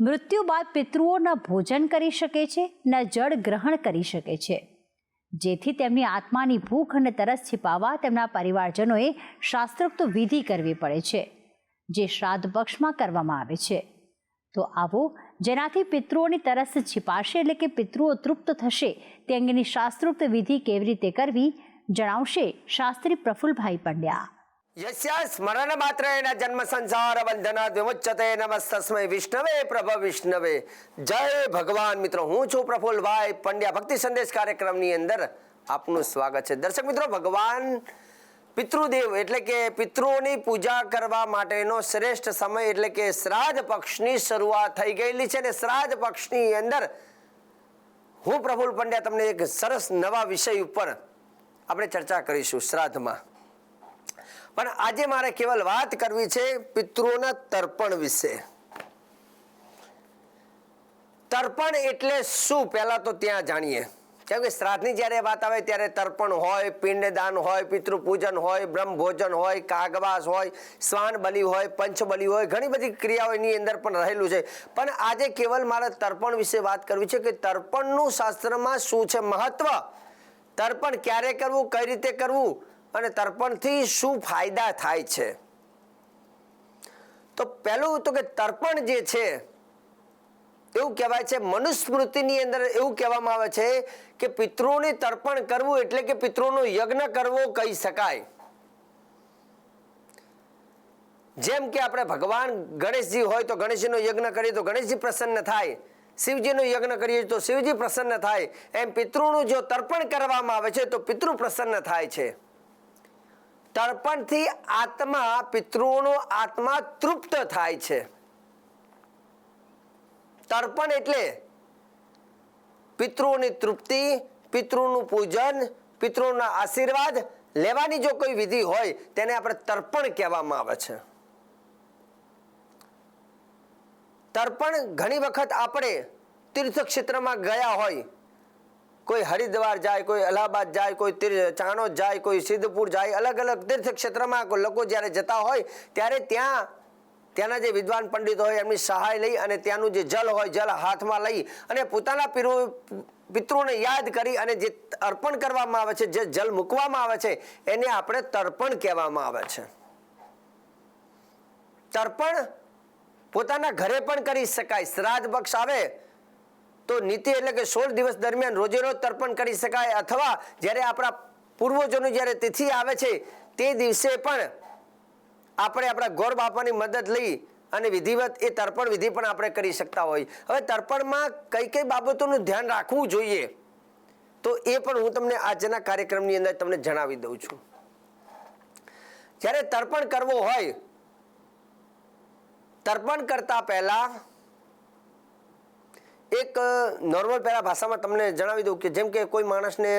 મૃત્યુ બાદ પિતૃઓ ન ભોજન કરી શકે છે, ન જળ ગ્રહણ કરી શકે છે. જેથી તેમની આત્માની ભૂખ અને તરસ છિપાવવા તેમના પરિવારજનોએ શાસ્ત્રોક્ત વિધિ કરવી પડે છે, જે શ્રાદ્ધ પક્ષમાં કરવામાં આવે છે. તો આવો, જેનાથી પિતૃઓની તરસ છિપાશે એટલે કે પિતૃઓ તૃપ્ત થશે, તે અંગેની શાસ્ત્રોક્ત વિધિ કેવી રીતે કરવી, જણાવશે શાસ્ત્રી પ્રફુલભાઈ પંડ્યા. યસ્યા સ્મરણ માત્ર એના જન્મ સંસાર બંધના વિમુચ્યતે નમસ્તસ્મય વિષ્ણવે પ્રભ વિષ્ણવે જય ભગવાન મિત્રો હું છું પ્રફુલભાઈ પંડ્યા ભક્તિ સંદેશ કાર્યક્રમની અંદર આપનું સ્વાગત છે દર્શક મિત્રો ભગવાન પિતૃદેવ એટલે કે પિતૃઓની પૂજા કરવા માટેનો શ્રેષ્ઠ સમય એટલે કે શ્રાદ્ધ પક્ષની શરૂઆત થઈ ગયેલી છે અને શ્રાદ્ધ પક્ષની અંદર હું પ્રફુલ પંડ્યા તમને એક સરસ નવા વિષય ઉપર આપણે ચર્ચા કરીશું શ્રાદ્ધમાં. પણ આજે મારે કેવલ વાત કરવી છે પિતૃઓના તર્પણ વિશે. તર્પણ એટલે શું? પહેલા તો ત્યાં જાણીએ. કેમ કે શ્રાદ્ધની જ્યારે વાત આવે ત્યારે તર્પણ હોય, પિંડદાન હોય પિતૃ પૂજન હોય બ્રહ્મ ભોજન હોય, કાગવાસ હોય શ્વાન બલિ હોય, પંચબલિ હોય, ઘણી બધી ક્રિયાઓ એની અંદર પણ રહેલું છે. પણ આજે કેવલ મારે તર્પણ વિશે વાત કરવી છે કે તર્પણનું શાસ્ત્રમાં શું છે મહત્વ? તર્પણ ક્યારે કરવું, કઈ રીતે કરવું? અને તર્પણથી શું ફાયદા થાય છે? તો પહેલું તો કે તર્પણ જે છે, એવું કહેવાય છે, મનુસ્મૃતિની અંદર એવું કહેવામાં આવે છે કે પિતૃઓને તર્પણ કરવું એટલે કે પિતૃઓનો યજ્ઞ કરવો કહી શકાય. જેમ કે આપણે ભગવાન ગણેશજી હોય તો ગણેશજીનો યજ્ઞ કરીએ તો ગણેશજી પ્રસન્ન થાય. શિવજીનો યજ્ઞ કરીએ તો શિવજી પ્રસન્ન થાય. એમ પિતૃનું જો તર્પણ કરવામાં આવે છે તો પિતૃ પ્રસન્ન થાય છે. તર્પણથી આત્મા, પિતૃઓનો આત્મા તૃપ્ત થાય છે. તર્પણ એટલે પિતૃઓની તૃપ્તિ, પિતૃનું પૂજન, પિતૃના આશીર્વાદ લેવાની જો કોઈ વિધિ હોય, તેને આપણે તર્પણ કહેવામાં આવે છે. તર્પણ ઘણી વખત આપણે તીર્થક્ષેત્રમાં ગયા હોય કોઈ હરિદ્વાર જાય, કોઈ અલ્હાબાદ જાય, કોઈ ચાણોદ જાય, કોઈ સિદ્ધપુર જાય અલગ અલગ તીર્થક્ષેત્રમાં ક્ષેત્રમાં લોકો જ્યારે જતા હોય, ત્યારે ત્યાં, ત્યાંના જે વિદ્વાન પંડિતો હોય, એમની સહાય લઈ અને ત્યાંનું જે જલ હોય, જલ હાથમાં લઈ અને પોતાના પીરો, પિતૃને યાદ કરી અને જે અર્પણ કરવામાં આવે છે, જે જલ મૂકવામાં આવે છે, એને આપણે તર્પણ કહેવામાં આવે છે. તર્પણ પોતાના ઘરે પણ કરી શકાય. શ્રાદ્ધ પક્ષ આવે તો નીતિ એટલે કે સોળ દિવસ દરમિયાન રોજે રોજ તર્પણ કરી શકાય અથવા જ્યારે આપણા પૂર્વજોની જ્યારે તિથિ આવે છે, તે દિવસે પણ આપણે આપણા ગોર બાપાની મદદ લઈ અને વિધિવત એ તર્પણ વિધિ પણ આપણે કરી શકતા હોય. હવે તર્પણમાં કઈ કઈ બાબતોનું ધ્યાન રાખવું જોઈએ, તો એ પણ હું તમને આજના કાર્યક્રમની અંદર તમને જણાવી દઉં છું. જ્યારે તર્પણ કરવો હોય, તર્પણ કરતા પહેલા એક નોર્મલ પહેલા ભાષામાં તમને જણાવી દઉં કે જેમ કે કોઈ માણસને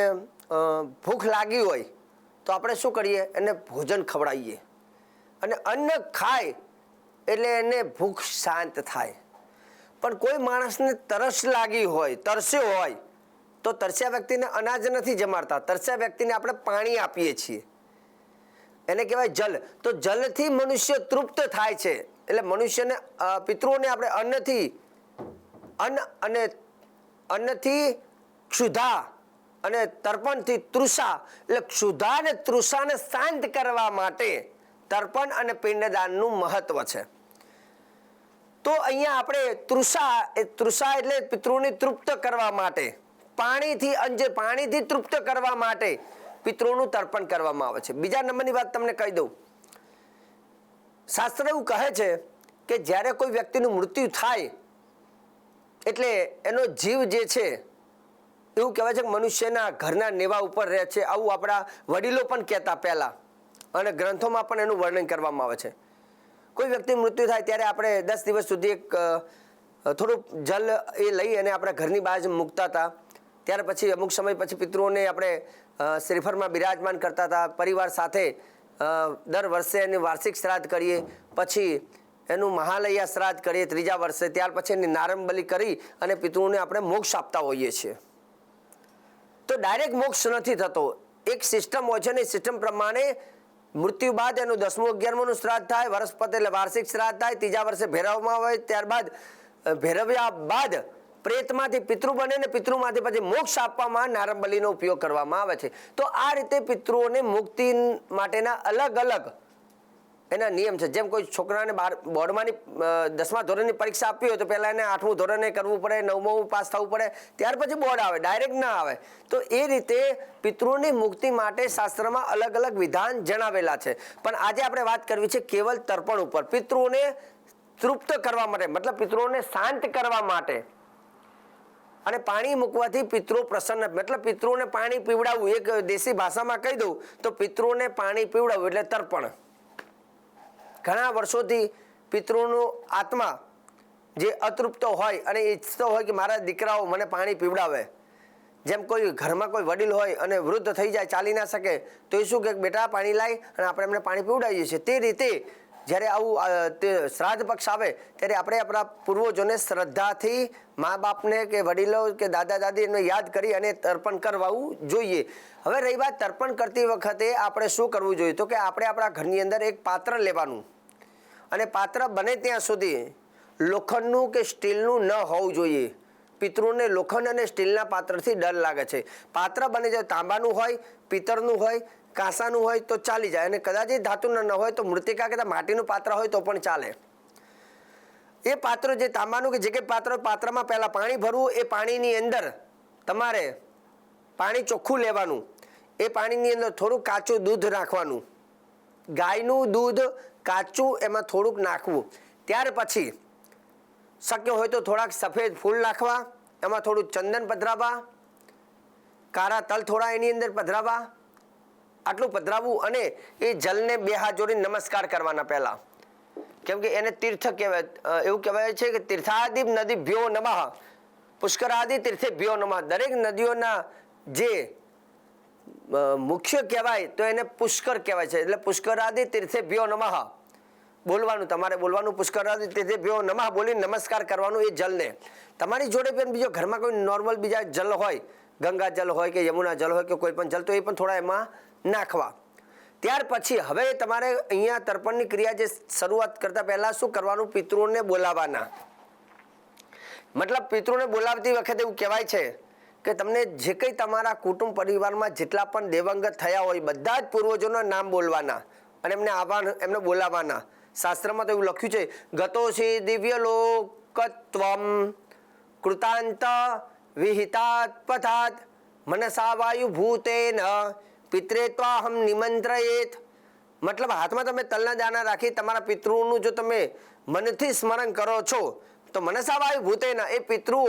ભૂખ લાગી હોય, તો આપણે શું કરીએ? એને ભોજન ખવડાવીએ. અને અન્ન ખાય એટલે એને ભૂખ શાંત થાય. પણ કોઈ માણસને તરસ લાગી હોય, તરસ્યો હોય, તો તરસ્યા વ્યક્તિને અનાજ નથી જમાડતા. તરસ્યા વ્યક્તિને આપણે પાણી આપીએ છીએ. એને કહેવાય જલ. તો જલથી મનુષ્ય તૃપ્ત થાય છે. એટલે મનુષ્યને પિતૃઓને આપણે અન્નથી અન્ન અને અન્નથી ક્ષુધા અને તર્પણથી તૃષા. એટલે ક્ષુધા અને તૃષાને શાંત કરવા માટે તર્પણ અને પિંડદાનનું મહત્વ છે. તો અહીંયા આપણે તૃષા, એ તૃષા એટલે પિતૃને તૃપ્ત કરવા માટે, પાણીથી અંજે પાણીથી તૃપ્ત કરવા માટે પિતૃનું તર્પણ કરવામાં આવે છે. બીજા નંબરની વાત તમને કહી દઉં. શાસ્ત્ર એવું કહે છે કે જ્યારે કોઈ વ્યક્તિનું મૃત્યુ થાય એટલે એનો જીવ જે છે, એવું કહેવાય છે કે મનુષ્યના ઘરના નેવા ઉપર રહે છે. આવું આપણા વડીલો પણ કહેતા પહેલાં. અને ગ્રંથોમાં પણ એનું વર્ણન કરવામાં આવે છે. કોઈ વ્યક્તિ મૃત્યુ થાય ત્યારે આપણે દસ દિવસ સુધી એક થોડુંક જલ એ લઈ અને આપણા ઘરની બહાર જ મૂકતા હતા. ત્યાર પછી અમુક સમય પછી પિતૃઓને આપણે શ્રીફળમાં બિરાજમાન કરતા હતા. પરિવાર સાથે દર વર્ષે એની વાર્ષિક શ્રાદ્ધ કરીએ. પછી એનું મહાલયા શ્રાદ્ધ કરીએ ત્રીજા વર્ષે, ત્યાર પછી એની નારંબલી કરી અને પિતૃઓને આપણે મોક્ષ આપતા હોઈએ છીએ. તો ડાયરેક્ટ મોક્ષ નથી થતો. એક સિસ્ટમ હોય છે ને સિસ્ટમ પ્રમાણે મૃત્યુ બાદ એનું દસમું અગિયારમું શ્રાદ્ધ થાય, વર્ષ પતે એટલે વાર્ષિક શ્રાદ્ધ થાય, ત્રીજા વર્ષે ભેરવવામાં આવે, ત્યારબાદ ભેરવ્યા બાદ પ્રેતમાંથી પિતૃ બને ને પિતૃમાંથી પછી મોક્ષ આપવામાં નારંબલીનો ઉપયોગ કરવામાં આવે છે. તો આ રીતે પિતૃઓને મુક્તિ માટેના અલગ અલગ એના નિયમ છે. જેમ કોઈ છોકરાને બાર, બોર્ડમાંની દસમા ધોરણની પરીક્ષા આપવી હોય તો પહેલાં એને આઠમું ધોરણે કરવું પડે, નવમું પાસ થવું પડે, ત્યાર પછી બોર્ડ આવે, ડાયરેક્ટ ના આવે. તો એ રીતે પિતૃની મુક્તિ માટે શાસ્ત્રમાં અલગ અલગ વિધાન જણાવેલા છે. પણ આજે આપણે વાત કરવી છે કેવલ તર્પણ ઉપર. પિતૃઓને તૃપ્ત કરવા માટે, મતલબ પિતૃઓને શાંત કરવા માટે. અને પાણી મૂકવાથી પિતૃ પ્રસન્ન, મતલબ પિતૃઓને પાણી પીવડાવવું, એક દેશી ભાષામાં કહી દઉં, તો પિતૃને પાણી પીવડાવવું એટલે તર્પણ. ઘણા વર્ષોથી પિતૃનો આત્મા જે અતૃપ્ત હોય અને ઈચ્છતો હોય કે મારા દીકરાઓ મને પાણી પીવડાવે. જેમ કોઈ ઘરમાં કોઈ વડીલ હોય અને વૃદ્ધ થઈ જાય, ચાલી ના શકે, તો એ શું કે, બેટા, પાણી લાય અને આપણે એમને પાણી પીવડાવીએ છીએ. તે રીતે જ્યારે આવું તે શ્રાદ્ધ પક્ષ આવે, ત્યારે આપણે આપણા પૂર્વજોને શ્રદ્ધાથી મા બાપને કે વડીલો કે દાદા દાદી એમને યાદ કરી અને તર્પણ કરવાવું જોઈએ. હવે રહી વાત તર્પણ કરતી વખતે આપણે શું કરવું જોઈએ? તો કે આપણે આપણા ઘરની અંદર એક પાત્ર લેવાનું. અને પાત્ર બને ત્યાં સુધી લોખંડનું કે સ્ટીલનું ન હોવું જોઈએ. પિતૃને લોખંડ અને સ્ટીલના પાત્રથી ડર લાગે છે. પાત્ર બને જાય તાંબાનું હોય, પિત્તળનું હોય, કાંસાનું હોય તો ચાલી જાય. અને કદાચ એ ધાતુના ન હોય તો મૃતિકા કે માટીનું પાત્ર હોય તો પણ ચાલે. એ પાત્ર જે તાંબાનું કે જે કંઈ પાત્ર પાત્રમાં પહેલાં પાણી ભરવું, એ પાણીની અંદર તમારે પાણી ચોખ્ખું લેવાનું. એ પાણીની અંદર થોડું કાચું દૂધ નાખવાનું ગાયનું દૂધ કાચું એમાં થોડુંક નાખવું. ત્યાર પછી શક્ય હોય તો થોડાક સફેદ ફૂલ નાખવા, એમાં થોડું ચંદન પધરાવવા કારા તલ થોડા એની અંદર પધરાવવા. આટલું પધરાવવું અને એ જલને બે હાથ જોડીને નમસ્કાર કરવાના પહેલાં. કેમ કે એને તીર્થ કહેવાય એવું કહેવાય છે કે તીર્થાદિપ નદી ભ્યો નમઃ. પુષ્કરાદિ તીર્થે ભ્યો નમઃ. દરેક નદીઓના જે મુખ્ય કહેવાય તો એને પુષ્કર કહેવાય છે. એટલે પુષ્કરાદિ તીર્થે ભ્યો નમઃ. બોલવાનું, તમારે બોલવાનું પુષ્કરાદિ તીર્થે ભ્યો નમઃ બોલી નમસ્કાર કરવાનું એ જલને. તમારી જોડે પણ બીજો ઘરમાં કોઈ નોર્મલ બીજા જલ હોય, ગંગા જલ હોય કે યમુના જલ હોય કે કોઈ પણ જલ, તો એ પણ થોડા એમાં નાખવા. ત્યાર પછી હવે તમારે અહીંયા તર્પણની ક્રિયા જે શરૂઆત કરતા પહેલાં શું કરવાનું? પિતૃઓને બોલાવવાના મતલબ પિતૃને બોલાવતી વખતે એવું કહેવાય છે કે તમને જે કંઈ તમારા કુટુંબ પરિવારમાં જેટલા પણ દેવંગત થયા હોય, બધા જ પૂર્વજોના નામ બોલવાના અને એમને આવવા એમને બોલાવવાના શાસ્ત્રમાં તો એવું લખ્યું છે ગતોસી દિવ્ય લોકત્વમ કૃતાંત વિહિતાત પથાત મનસા વાયુ ભૂતેન પિત્રે ત્વાહમ નિમંત્રયેત. મતલબ હાથમાં તમે તલના દાણા રાખી તમારા પિતૃનું જો તમે મનથી સ્મરણ કરો છો, તો મનસાવાયુ ભૂતેન એ પિતૃઓ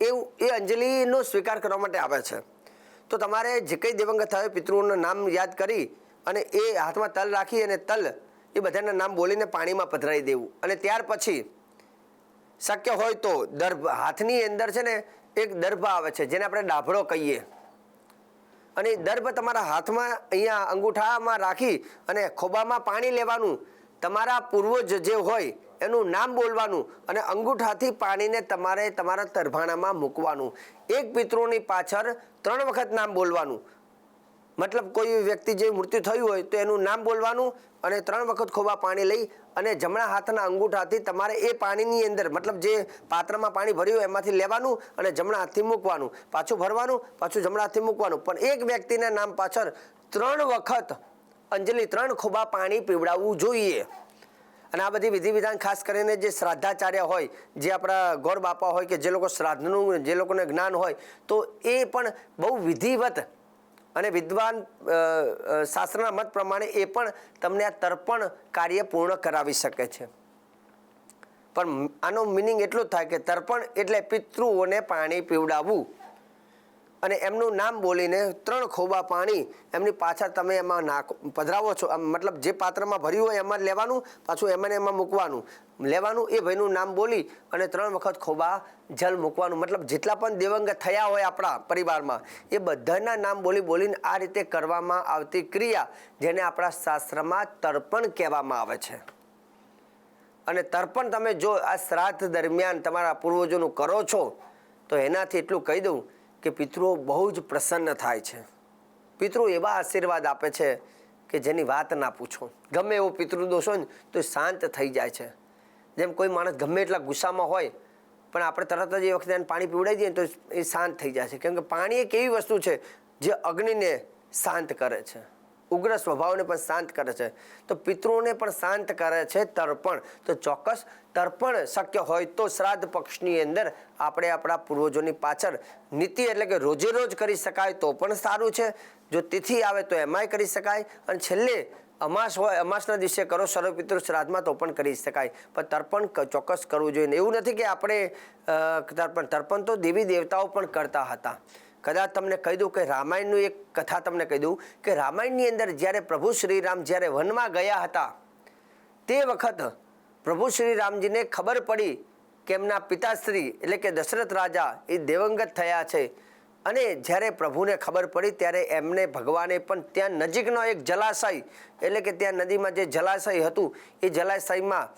એવું, એ અંજલિનો સ્વીકાર કરવા માટે આવે છે. તો તમારે જે કંઈ દિવંગત થયો પિતૃઓનું નામ યાદ કરી અને એ હાથમાં તલ રાખી અને તલ એ બધાના નામ બોલીને પાણીમાં પધરાવી દેવું. અને ત્યાર પછી શક્ય હોય તો દર્ભ, હાથની અંદર છે ને એક દર્ભ આવે છે, જેને આપણે ડાભળો કહીએ. અને દર્ભ તમારા હાથમાં અહીંયા અંગૂઠામાં રાખી અને ખોબામાં પાણી લેવાનું તમારા પૂર્વજ જે હોય એનું નામ બોલવાનું અને અંગૂઠાથી પાણીને તમારે તમારા તરભાણામાં મૂકવાનું. એક પિતૃની પાછળ ત્રણ વખત નામ બોલવાનું. મતલબ કોઈ વ્યક્તિ જે મૃત્યુ થયું હોય તો એનું નામ બોલવાનું અને ત્રણ વખત ખોબા પાણી લઈ અને જમણા હાથના અંગૂઠાથી તમારે એ પાણીની અંદર, મતલબ જે પાત્રમાં પાણી ભર્યું એમાંથી લેવાનું અને જમણા હાથથી મૂકવાનું. પાછું ભરવાનું, પાછું જમણા હાથથી મૂકવાનું. પણ એક વ્યક્તિના નામ પાછળ ત્રણ વખત અંજલિ ત્રણ ખોબા પાણી પીવડાવવું જોઈએ. અને આ બધી વિધિ વિધાન ખાસ કરીને જે શ્રાદ્ધાચાર્ય હોય, જે આપણા ગોર બાપા હોય કે જે લોકો શ્રાદ્ધનું, જે લોકોને જ્ઞાન હોય, તો એ પણ બહુ વિધિવત અને વિદ્વાન શાસ્ત્રના મત પ્રમાણે એ પણ તમને આ તર્પણ કાર્ય પૂર્ણ કરાવી શકે છે. પણ આનો મિનિંગ એટલું થાય કે તર્પણ એટલે પિતૃઓને પાણી પીવડાવવું. અને એમનું નામ બોલીને ત્રણ ખોબા પાણી એમની પાછળ તમે એમાં નાખો, પધરાવો છો. મતલબ જે પાત્રમાં ભર્યું હોય એમાં લેવાનું, પાછું એમાં એમાં મૂકવાનું. લેવાનું એ ભાઈનું નામ બોલી અને ત્રણ વખત ખોબા જલ મૂકવાનું. મતલબ જેટલા પણ દેવંગ થયા હોય આપણા પરિવારમાં, એ બધાના નામ બોલી બોલીને આ રીતે કરવામાં આવતી ક્રિયા જેને આપણા શાસ્ત્રમાં તર્પણ કહેવામાં આવે છે. અને તર્પણ તમે જો આ શ્રાદ્ધ દરમિયાન તમારા પૂર્વજોનું કરો છો, તો એનાથી એટલું કહી દઉં કે પિતૃઓ બહુ જ પ્રસન્ન થાય છે. પિતૃ એવા આશીર્વાદ આપે છે કે જેની વાત ના પૂછો. ગમે એવો પિતૃદોષ હોય ને તો શાંત થઈ જાય છે. જેમ કોઈ માણસ ગમે એટલા ગુસ્સામાં હોય, પણ આપણે તરત જ એ વખતે એને પાણી પીવડાવી દઈએ તો એ શાંત થઈ જાય છે. કેમ કે પાણી એક એવી વસ્તુ છે જે અગ્નિને શાંત કરે છે. ઉગ્ર સ્વભાવને પણ શાંત કરે છે. તો પિતૃઓને પણ શાંત કરે છે તર્પણ. તો ચોક્કસ તર્પણ શક્ય હોય તો શ્રાદ્ધ પક્ષની અંદર આપણે આપણા પૂર્વજોની પાછળ નીતિ એટલે કે રોજે રોજ કરી શકાય તો પણ સારું છે. જો તિથિ આવે તો એમાંય કરી શકાય. અને છેલ્લે અમાસ હોય, અમાસના દિવસે કરો સર્વપિતૃ શ્રાદ્ધમાં તો પણ કરી શકાય. પણ તર્પણ ચોક્કસ કરવું જોઈએ. એવું નથી કે આપણે તર્પણ તર્પણ તો દેવી દેવતાઓ પણ કરતા હતા. કદાચ તમને કહી દઉં કે રામાયણનું એક કથા તમને કહી દઉં કે રામાયણની અંદર જ્યારે પ્રભુ શ્રીરામ જ્યારે વનમાં ગયા હતા, તે વખત પ્રભુ શ્રી રામજીને ખબર પડી કે એમના પિતાશ્રી એટલે કે દશરથ રાજા એ દેવંગત થયા છે. અને જ્યારે પ્રભુને ખબર પડી ત્યારે એમને ભગવાને પણ ત્યાં નજીકનો એક જલાશય એટલે કે ત્યાં નદીમાં જે જલાશય હતું, એ જલાશયમાં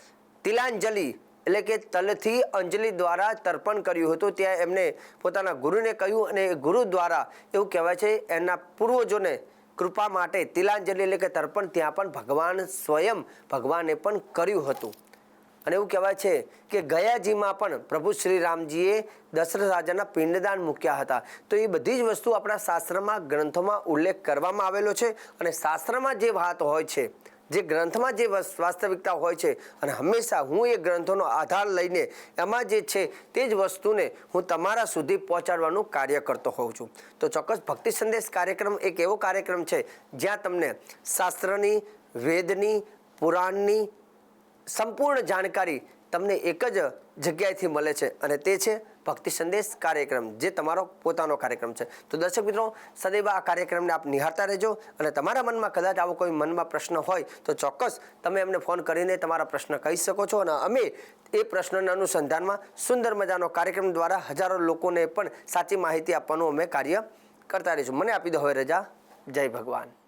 તિલાંજલિ એટલે કે તલથી અંજલિ દ્વારા તર્પણ કર્યું હતું. ત્યાં એમને પોતાના ગુરુને કહ્યું અને એ ગુરુ દ્વારા એવું કહેવાય છે, એના પૂર્વજોને કૃપા માટે તિલાંજલિ એટલે કે તર્પણ ત્યાં પણ ભગવાન સ્વયં ભગવાને પણ કર્યું હતું. અને એવું કહેવાય છે કે ગયાજીમાં પણ પ્રભુ શ્રી રામજીએ દશરથ રાજાના પિંડદાન મૂક્યા હતા. તો એ બધી જ વસ્તુ આપણા શાસ્ત્રમાં ગ્રંથોમાં ઉલ્લેખ કરવામાં આવેલો છે અને શાસ્ત્રમાં જે વાત હોય છે જે ગ્રંથમાં જે વસ- વાસ્તવિકતા હોય છે અને હંમેશા હું એ ગ્રંથોનો આધાર લઈને એમાં જે છે તે જ વસ્તુને હું તમારા સુધી પહોંચાડવાનું કાર્ય કરતો હોઉં છું. તો ચોક્કસ ભક્તિ સંદેશ કાર્યક્રમ એક એવો કાર્યક્રમ છે જ્યાં તમને શાસ્ત્રની, વેદની, પુરાણની સંપૂર્ણ જાણકારી તમને એક જ જગ્યાએથી મળે છે અને તે છે ભક્તિ સંદેશ કાર્યક્રમ, જે તમારો પોતાનો કાર્યક્રમ છે. તો દર્શક મિત્રો, સદૈવ આ કાર્યક્રમને આપ નિહાળતા રહેજો અને તમારા મનમાં કદાચ આવો કોઈ મનમાં પ્રશ્ન હોય, તો ચોક્કસ તમે અમને ફોન કરીને તમારા પ્રશ્ન કહી શકો છો અને અમે એ પ્રશ્નના અનુસંધાનમાં સુંદર મજાનો કાર્યક્રમ દ્વારા હજારો લોકોને પણ સાચી માહિતી આપવાનું અમે કાર્ય કરતા રહીશું. મને આપી દો હવે રજા. જય ભગવાન.